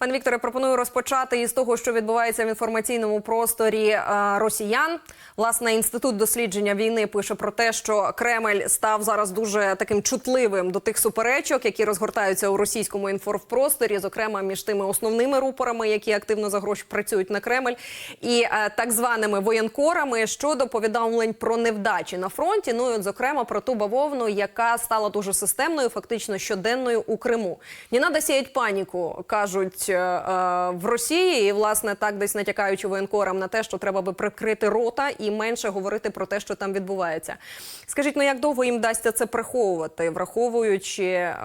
Пане Вікторе, пропоную розпочати із того, що відбувається в інформаційному просторі е, росіян. Власне, інститут дослідження війни пише про те, що Кремль став зараз дуже таким чутливим до тих суперечок, які розгортаються у російському інформпросторі, зокрема між тими основними рупорами, які активно за гроші працюють на Кремль, і е, так званими воєнкорами щодо повідомлень про невдачі на фронті. Ну і от, зокрема про ту бавовну, яка стала дуже системною, фактично щоденною у Криму. Не треба сіяти паніку, кажуть е, в Росії, і власне так десь натякаючи воєнкорам на те, що треба би прикрити рота і менше говорити про те, що там відбувається. Скажіть, ну як довго їм вдасться це приховувати, враховуючи е,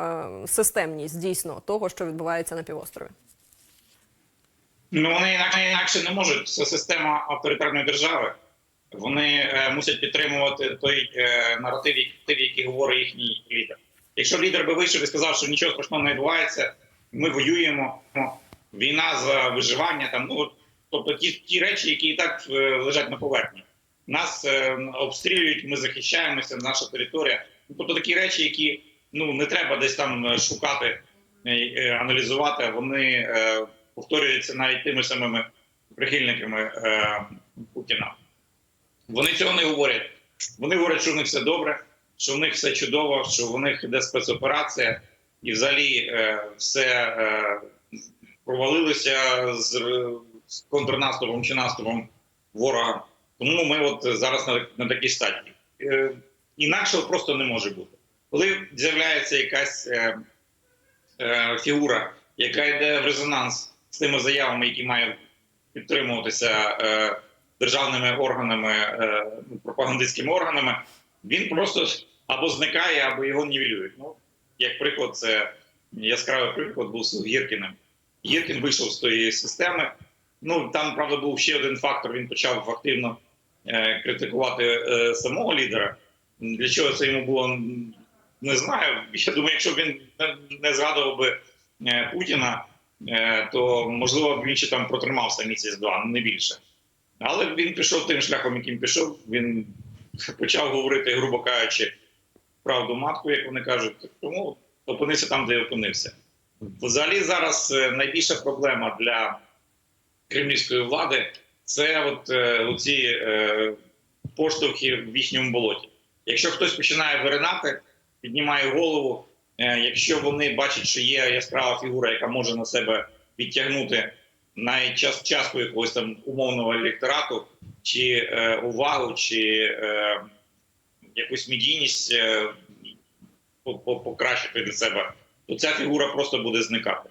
системність дійсно того, що відбувається на півострові? Ну вони інакше, інакше не можуть. Це система авторитарної держави. Вони е, мусять підтримувати той е, наратив, який говорить їхній лідер. Якщо лідер би вийшов і сказав, що нічого страшного не відбувається, ми воюємо, війна за виживання, там ну тобто ті, ті речі, які і так е, лежать на поверхні. Нас е, обстрілюють, ми захищаємося, наша територія. Ну, Тобто такі речі, які ну не треба десь там е, шукати, е, е, аналізувати. Вони е, повторюються навіть тими самими прихильниками е, Путіна. Вони цього не говорять. Вони говорять, що в них все добре, що в них все чудово, що в них йде спецоперація, і взагалі е, все е, провалилося з, контрнаступом чи наступом ворога. Тому ми от зараз на, на такій стадії. Е, інакшого просто не може бути. Коли з'являється якась фігура, яка йде в резонанс з тими заявами, які мають підтримуватися державними органами, ну, пропагандистськими органами, він просто або зникає, або його нівелюють. Ну, як приклад, це яскравий приклад був з Гіркіним. Гіркін вийшов з тої системи. Ну там, правда, був ще один фактор. Він почав активно е, критикувати е, самого лідера. Для чого це йому було не знаю. Я думаю, якщо б він не- згадував би е, Путіна, е, то можливо б він ще там протримався місяць-два, не більше. Але він пішов тим шляхом, яким пішов. Він почав говорити, грубо кажучи, правду матку, як вони кажуть. Тому опинився там, де опинився. Взагалі, зараз е, найбільша проблема для кремлівської влади це от е, оці е, поштовхи в їхньому болоті. Якщо хтось починає виринати, піднімає голову. е, Якщо вони бачать, що є яскрава фігура, яка може на себе відтягнути навіть час частку якогось там умовного електорату, чи е, увагу, чи е, якусь медійність е, по- по- покращити для себе, то ця фігура просто буде зникати.